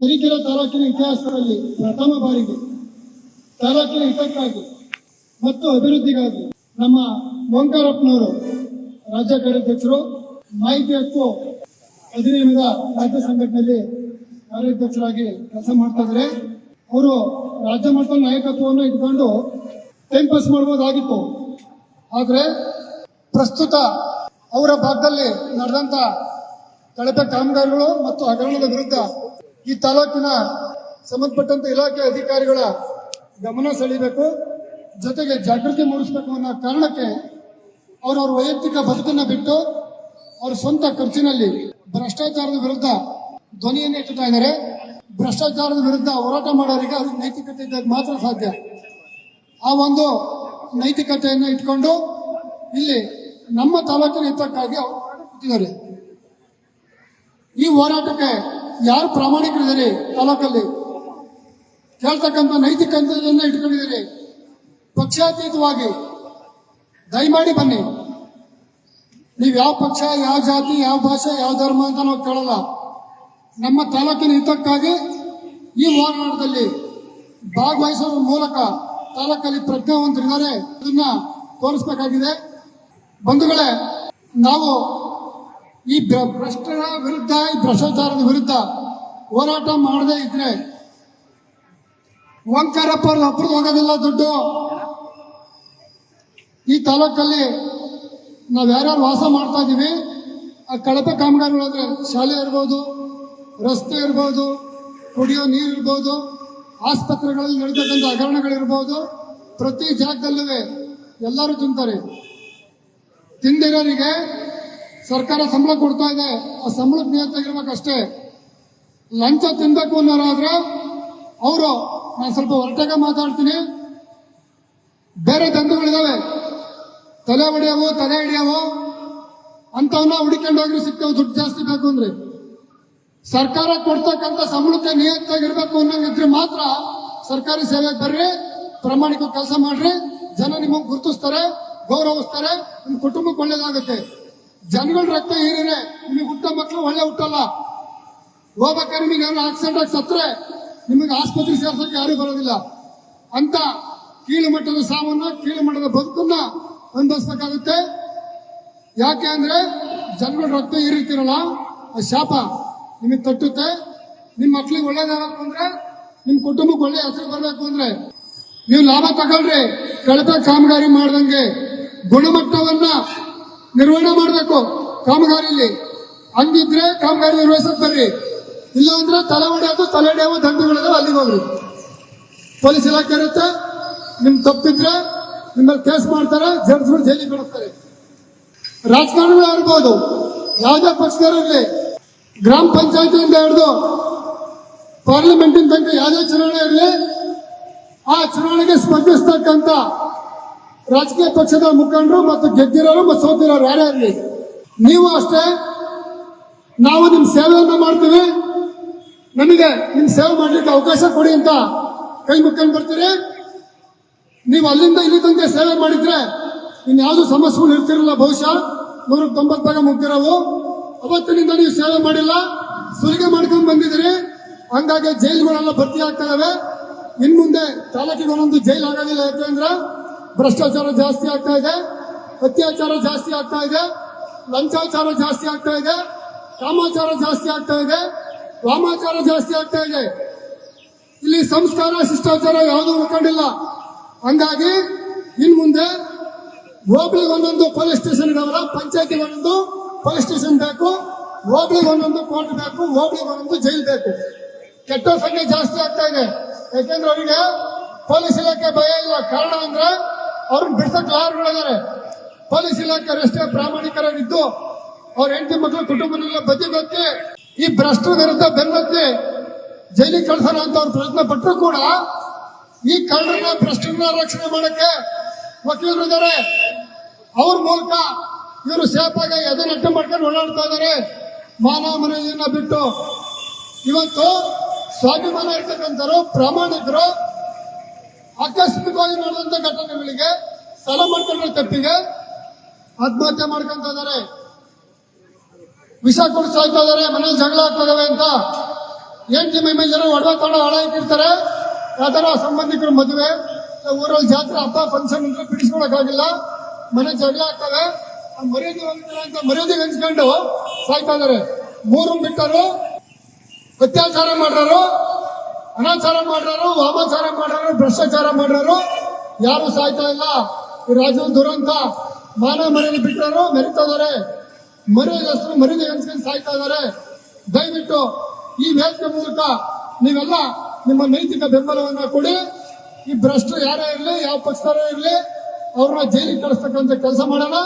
ತರೀಕೆರೆ ತಾಲೂಕಿನ ಇತಿಹಾಸದಲ್ಲಿ ಪ್ರಥಮ ಬಾರಿಗೆ, ತಾಲೂಕಿನ ಹಿತಕ್ಕಾಗಿ ಮತ್ತು ಅಭಿವೃದ್ಧಿಗಾಗಿ ನಮ್ಮ ಓಂಕಾರಪ್ಪನವರು ರಾಜ್ಯ ಕಾರ್ಯಾಧ್ಯಕ್ಷರು, ಮಾಹಿತಿ ಹಕ್ಕು ಅಧಿನಿಯಮದ ರಾಜ್ಯ ಸಂಘಟನೆಯಲ್ಲಿ ಕಾರ್ಯಾಧ್ಯಕ್ಷರಾಗಿ ಕೆಲಸ ಮಾಡ್ತಾ ಅವರು ರಾಜ್ಯ ಮಟ್ಟದ ನಾಯಕತ್ವವನ್ನು ಇಟ್ಕೊಂಡು ಟೈಮ್ ಪಾಸ್ ಮಾಡಬಹುದಾಗಿತ್ತು ಆದರೆ ಪ್ರಸ್ತುತ ಅವರ ಭಾಗದಲ್ಲಿ ನಡೆದಂತ ಕಳಪೆ ಕಾಮಗಾರಿಗಳು ಮತ್ತು ಹಗರಣದ ವಿರುದ್ಧ ಈ ತಾಲೂಕಿನ ಸಂಬಂಧಪಟ್ಟಂತ ಇಲಾಖೆ ಅಧಿಕಾರಿಗಳ ಗಮನ ಸೆಳೀಬೇಕು ಜೊತೆಗೆ ಜಾಗೃತಿ ಮೂಡಿಸಬೇಕು ಅನ್ನೋ ಕಾರಣಕ್ಕೆ ಅವರವ್ರ ವೈಯಕ್ತಿಕ ಬದುಕನ್ನ ಬಿಟ್ಟು ಅವ್ರ ಸ್ವಂತ ಖರ್ಚಿನಲ್ಲಿ ಭ್ರಷ್ಟಾಚಾರದ ವಿರುದ್ಧ ಧ್ವನಿಯನ್ನು ಎತ್ತುತ್ತಾ ಇದ್ದಾರೆ. ಭ್ರಷ್ಟಾಚಾರದ ವಿರುದ್ಧ ಹೋರಾಟ ಮಾಡೋರಿಗೆ ಅದು ನೈತಿಕತೆ ಇದ್ದಾಗ ಮಾತ್ರ ಸಾಧ್ಯ. ಆ ಒಂದು ನೈತಿಕತೆಯನ್ನು ಇಟ್ಕೊಂಡು ಇಲ್ಲಿ ನಮ್ಮ ತಾಲೂಕಿನ ಹಿತಕ್ಕಾಗಿ ಅವರು ಕೂತಿದ್ದಾರೆ ಈ ಹೋರಾಟಕ್ಕೆ ಯಾರು ಪ್ರಾಮಾಣಿಕರಿದ್ದಾರೆ ತಾಲೂಕಲ್ಲಿ? ಕೇಳ್ತಕ್ಕಂಥ ನೈತಿಕತೆಯನ್ನು ಇಟ್ಕೊಂಡಿದ್ದೀರಿ. ಪಕ್ಷಾತೀತವಾಗಿ, ದಯಮಾಡಿ ಬನ್ನಿ. ನೀವು ಯಾವ ಪಕ್ಷ, ಯಾವ ಜಾತಿ, ಯಾವ ಭಾಷೆ, ಯಾವ ಧರ್ಮ ಅಂತ ನಾವು ಕೇಳಲ್ಲ. ನಮ್ಮ ತಾಲೂಕಿನ ಹಿತಕ್ಕಾಗಿ ಈ ಹೋರಾಟದಲ್ಲಿ ಭಾಗವಹಿಸುವ ಮೂಲಕ ತಾಲೂಕಲ್ಲಿ ಪ್ರಜ್ಞಾವಂತರಿದ್ದಾರೆ. ಅದನ್ನ ತೋರಿಸಬೇಕಾಗಿದೆ. ಬಂಧುಗಳೇ, ನಾವು ಈ ಭ್ರ- ಭ್ರಷ್ಟರ ವಿರುದ್ಧ, ಈ ಭ್ರಷ್ಟಾಚಾರದ ವಿರುದ್ಧ ಹೋರಾಟ ಮಾಡದೇ ಇದ್ರೆ ಓಂಕಾರಪ್ಪ ಅಪ್ರದ್ ಹೋಗೋದಿಲ್ಲ ದುಡ್ಡು. ಈ ತಾಲೂಕಲ್ಲಿ ನಾವು ಯಾರ್ಯಾರು ವಾಸ ಮಾಡ್ತಾ ಇದ್ದೀವಿ ಆ ಕಳಪೆ ಕಾಮಗಾರಿಗಳು ಅಂದ್ರೆ ಶಾಲೆ ಇರ್ಬೋದು, ರಸ್ತೆ ಇರ್ಬೋದು, ಕುಡಿಯೋ ನೀರು ಇರ್ಬೋದು, ಆಸ್ಪತ್ರೆಗಳಲ್ಲಿ ನಡೀತಕ್ಕಂಥ ಹಗರಣಗಳಿರ್ಬೋದು, ಪ್ರತಿ ಜಾಗದಲ್ಲೂ ಎಲ್ಲರೂ ತಿಂತಾರೆ. ತಿಂದಿರೋರಿಗೆ ಸರ್ಕಾರ ಸಂಬಳ ಕೊಡ್ತಾ ಇದೆ. ಆ ಸಂಬಳಕ್ಕೆ ನಿಯತ್ತಾಗಿರ್ಬೇಕಷ್ಟೇ ಲಂಚ ತಿನ್ಬೇಕು ಅನ್ನೋರಾದ್ರೆ ಅವರು, ನಾನು ಸ್ವಲ್ಪ ಹೊರಟಾಗ ಮಾತಾಡ್ತೀನಿ. ಬೇರೆ ದಂಧಗಳಿದಾವೆ. ತಲೆ ಹೊಡೆಯವು, ತಲೆ ಹಿಡಿಯವು ಅಂತವನ್ನ ಹುಡುಕೊಂಡು ಹೋಗಿ ದುಡ್ಡು ಜಾಸ್ತಿ ಬೇಕು ಅಂದ್ರೆ. ಸರ್ಕಾರ ಕೊಡ್ತಕ್ಕಂಥ ಸಂಬಳಕ್ಕೆ ನಿಯತ್ತಾಗಿರ್ಬೇಕು ಅನ್ನಂಗಿದ್ರೆ ಮಾತ್ರ ಸರ್ಕಾರಿ ಸೇವೆಗೆ ಬರ್ರಿ, ಪ್ರಾಮಾಣಿಕ ಕೆಲಸ ಮಾಡ್ರಿ. ಜನ ನಿಮಗೆ ಗುರುತಿಸ್ತಾರೆ, ಗೌರವಿಸ್ತಾರೆ. ನಿಮ್ಮ ಕುಟುಂಬಕ್ಕೆ ಒಳ್ಳೇದಾಗುತ್ತೆ. ಜನಗಳ ರಕ್ತ ಹೀರಿದ್ರೆ ನಿಮಗೆ ಹುಟ್ಟ ಮಕ್ಕಳು ಒಳ್ಳೆ ಹುಟ್ಟಲ್ಲ. ಹೋಗ್ಬೇಕಾದ್ರೆ ನಿಮಗೆ ಯಾರು ಆಕ್ಸಿಡೆಂಟ್ ಆಗಿ ಸತ್ರೆ ನಿಮಗೆ ಆಸ್ಪತ್ರೆ ಸೇರ್ಸೋಕೆ ಯಾರು ಬರೋದಿಲ್ಲ. ಅಂತ ಕೀಳು ಮಟ್ಟದ ಸಾವನ್ನ ಕೀಳು ಮಟ್ಟದ ಬದುಕನ್ನ ಅನುಭವಿಸ್ಬೇಕಾಗುತ್ತೆ. ಯಾಕೆ ಅಂದ್ರೆ ಜನಗಳ ರಕ್ತ ಏರಿತಿರಲ್ಲ. ಆ ಶಾಪ ನಿಮಗೆ ತಟ್ಟುತ್ತೆ. ನಿಮ್ಮ ಮಕ್ಳಿಗೆ ಒಳ್ಳೇದಾಗಬೇಕು ಅಂದ್ರೆ ನಿಮ್ಮ ಕುಟುಂಬಕ್ಕೆ ಒಳ್ಳೆ ಹೆಸರು ಬರಬೇಕು ಅಂದ್ರೆ ನೀವು ಲಾಭ ತಗೊಳ್ರಿ. ಕಳಪೆ ಕಾಮಗಾರಿ ಮಾಡ್ದಂಗೆ ಗುಣಮಟ್ಟವನ್ನ ನಿರ್ವಹಣೆ ಮಾಡಬೇಕು ಕಾಮಗಾರಿಯಲ್ಲಿ ಹಂಗಿದ್ರೆ ಕಾಮಗಾರಿ ನಿರ್ವಹಿಸಕ್ ಬರ್ರಿ. ಇಲ್ಲ ಅಂದ್ರೆ ತಲೆ ಹೊಡೆಯೋದು ತಲೆ ಹೊಡೆಯೋ ದಂಡುಗಳಿದಾವೆ ಅಲ್ಲಿಗೆ ಹೋಗ್ರಿ. ಪೊಲೀಸ್ ಇಲಾಖೆ ಇರುತ್ತೆ, ನಿಮ್ ತಪ್ಪಿದ್ರೆ ನಿಮ್ಮಲ್ಲಿ ಕೇಸ್ ಮಾಡ್ತಾರೆ, ಜಡ್ಜ್ಗಳು ಜೈಲಿಗೆ ಬಿಡುತ್ತಾರೆ. ರಾಜಕಾರಣಿಗಳು ಇರ್ಬೋದು ಯಾವುದೇ ಪಕ್ಷದವರಲ್ಲಿ ಗ್ರಾಮ ಪಂಚಾಯತಿಯಿಂದ ಹಿಡಿದು ಪಾರ್ಲಿಮೆಂಟಿನ ತನಕ ಯಾವುದೇ ಚುನಾವಣೆ ಇರಲಿ, ಆ ಚುನಾವಣೆಗೆ ಸ್ಪರ್ಧಿಸ್ತಕ್ಕಂಥ ರಾಜಕೀಯ ಪಕ್ಷದ ಮುಖಂಡರು ಮತ್ತು ಗೆದ್ದಿರೋರು ಮತ್ತು ಸೋತಿರೋರು ಯಾರೇ ಇರಲಿ, ನೀವು ಅಷ್ಟೇ, ನಾವು ನಿಮ್ಮ ಸೇವೆಯನ್ನು ಮಾಡ್ತೀವಿ. ನಮಗೆ ನಿಮ್ಮ ಸೇವೆ ಮಾಡಲಿಕ್ಕೆ ಅವಕಾಶ ಕೊಡಿ ಅಂತ ಕೈ ಮುಕ್ಕೊಂಡು ಬರ್ತೀರಿ. ನೀವು ಅಲ್ಲಿಂದ ಇಲ್ಲಿ ತನಕ ಸೇವೆ ಮಾಡಿದ್ರೆ ಇನ್ಯಾವುದು ಸಮಸ್ಯೆಗಳು ಇರ್ತಿರಲಿಲ್ಲ ಬಹುಶಃ ನೂರ ತೊಂಬತ್ತು ಭಾಗ ಮುಗ್ದಿರೋವು. ಅವತ್ತಿನಿಂದ ನೀವು ಸೇವೆ ಮಾಡಿಲ್ಲ, ಸುಲಿಗೆ ಮಾಡ್ಕೊಂಡು ಬಂದಿದ್ದೀರಿ. ಹಂಗಾಗಿ ಜೈಲುಗಳೆಲ್ಲ ಭರ್ತಿ ಆಗ್ತಾ ಇದಾವೆ. ಇನ್ ಮುಂದೆ ತಾಲೂಕಿಗೆ ಒಂದೊಂದು ಜೈಲು ಆಗೋದಿಲ್ಲ ಯಾಕೆಂದ್ರೆ ಭ್ರಷ್ಟಾಚಾರ ಜಾಸ್ತಿ ಆಗ್ತಾ ಇದೆ, ಅತ್ಯಾಚಾರ ಜಾಸ್ತಿ ಆಗ್ತಾ ಇದೆ, ಲಂಚಾಚಾರ ಜಾಸ್ತಿ ಆಗ್ತಾ ಇದೆ, ಕಾಮಾಚಾರ ಜಾಸ್ತಿ ಆಗ್ತಾ ಇದೆ, ವಾಮಾಚಾರ ಜಾಸ್ತಿ ಆಗ್ತಾ ಇದೆ. ಇಲ್ಲಿ ಸಂಸ್ಕಾರ, ಶಿಷ್ಟಾಚಾರ ಯಾವುದೂ ಉಳ್ಕೊಂಡಿಲ್ಲ. ಹಂಗಾಗಿ ಇನ್ ಮುಂದೆ ಹೋಬಳಿಗೆ ಒಂದೊಂದು ಪೊಲೀಸ್ ಸ್ಟೇಷನ್ ಇದಾವಲ್ಲ ಪಂಚಾಯತಿ ಒಂದೊಂದು ಪೊಲೀಸ್ ಸ್ಟೇಷನ್ ಬೇಕು, ಹೋಬಳಿಗೆ ಒಂದೊಂದು ಕೋರ್ಟ್ ಬೇಕು, ಹೋಬಳಿಗೆ ಒಂದೊಂದು ಜೈಲ್ ಬೇಕು. ಕೆಟ್ಟ ಸಂಖ್ಯೆ ಜಾಸ್ತಿ ಆಗ್ತಾ ಇದೆ. ಯಾಕೆಂದ್ರೆ ಅವರಿಗೆ ಪೊಲೀಸ್ ಇಲಾಖೆ ಭಯ ಇಲ್ಲ. ಕಾರಣ ಅಂದ್ರೆ ಅವ್ರನ್ನ ಬಿಡ್ಸಕ್ ಲಾರ್ಗಳಿದ್ದಾರೆ ಪೊಲೀಸ್ ಇಲಾಖೆ ಅಷ್ಟೇ ಪ್ರಾಮಾಣಿಕರಾಗಿದ್ದು ಅವ್ರ ಹೆಂಡತಿ ಮಕ್ಕಳು ಕುಟುಂಬನೆಲ್ಲ ಬದಿಗೊತ್ತಿ ಈ ಭ್ರಷ್ಟರ ವಿರುದ್ಧ ಬೆನ್ನತ್ತಿ ಜೈಲಿಗೆ ಕಳ್ಸೋಣ ಅಂತ ಅವ್ರು ಪ್ರಯತ್ನ ಪಟ್ಟರು ಕೂಡ ಈ ಕಳ್ಳರನ್ನ, ಭ್ರಷ್ಟರನ್ನ ರಕ್ಷಣೆ ಮಾಡಕ್ಕೆ ವಕೀಲರು ಇದ್ದಾರೆ ಅವ್ರ ಮೂಲಕ ಇವರು ಸೇಫ್ ಆಗಿ ಎದೆ ನೆಟ್ಟು ಮಾಡ್ಕೊಂಡು ಓಡಾಡ್ತಾ ಇದ್ದಾರೆ ಮಾನ ಮನೆಯನ್ನ ಬಿಟ್ಟು. ಇವತ್ತು ಸ್ವಾಭಿಮಾನ ಇರ್ತಕ್ಕಂಥವ್ರು, ಪ್ರಾಮಾಣಿಕರು ಆಕಸ್ಮಿಕವಾಗಿ ನಡೆದಂತ ಘಟನೆಗಳಿಗೆ ಸ್ಥಳ ಮಾಡ್ಕೊಂಡ್ರೆ ತಪ್ಪಿಗೆ ಆತ್ಮಹತ್ಯೆ ಮಾಡ್ಕೊಂತ ಇದ್ದಾರೆ. ವಿಷ ಕುಡಿಸ್ತಾ ಇದ್ದಾರೆ, ಮನೇಲಿ ಜಗಳ ಆಗ್ತದವೆ ಅಂತ. ಮೇಲೆ ಜನ ಒಡವೆ ತಗೊಂಡು ಹಳ ಇಟ್ಟಿರ್ತಾರೆ. ಯಾವ್ದಾರ ಸಂಬಂಧಿಕರ ಮದುವೆ. ಊರಲ್ಲಿ ಜಾತ್ರೆ, ಹಬ್ಬ ಫಂಕ್ಷನ್ ಅಂದ್ರೆ ಬಿಡಿಸ್ಕೊಳಕ್ಕಾಗಿಲ್ಲ ಮನೆ ಜಗಳ ಆಗ್ತವೆ ಮರ್ಯಾದೆ ಅಂತ ಮರ್ಯಾದೆ ಹಂಚ್ಕೊಂಡು ಸಾಯ್ತಾ ಇದಾರೆ ಮೂರು ಬಿಟ್ಟರು, ಅತ್ಯಾಚಾರ ಮಾಡ್ರಾರು ಅನಾಚಾರ ಮಾಡ್ರಾರು ವಾಮಾಚಾರ ಮಾಡೋರು ಭ್ರಷ್ಟಾಚಾರ ಮಾಡ್ರಾರು. ಯಾರು ಸಾಯ್ತಾ ಇಲ್ಲ? ರಾಜು ದುರಂತ. ಮಾನ ಮನೆಯಲ್ಲಿ ಬಿಟ್ಟರು ಮೆರಿತಾ ಇದಾರೆ ಮರ್ಯಾದೆಸ್ತರು ಮರಿದ ಹಂಚ್ಕೊಂಡು ಸಾಯ್ತಾ ಇದಾರೆ ದಯವಿಟ್ಟು ಈ ವೇದಿಕೆ ಮೂಲಕ ನೀವೆಲ್ಲ ನಿಮ್ಮ ನೈತಿಕ ಬೆಂಬಲವನ್ನ ಕೊಡಿ. ಈ ಭ್ರಷ್ಟ ಯಾರೇ ಇರಲಿ, ಯಾವ ಪಕ್ಷದವರೇ ಇರಲಿ, ಅವ್ರನ್ನ ಜೈಲಿಗೆ ಕಳಿಸ್ತಕ್ಕಂಥ ಕೆಲಸ ಮಾಡೋಣ.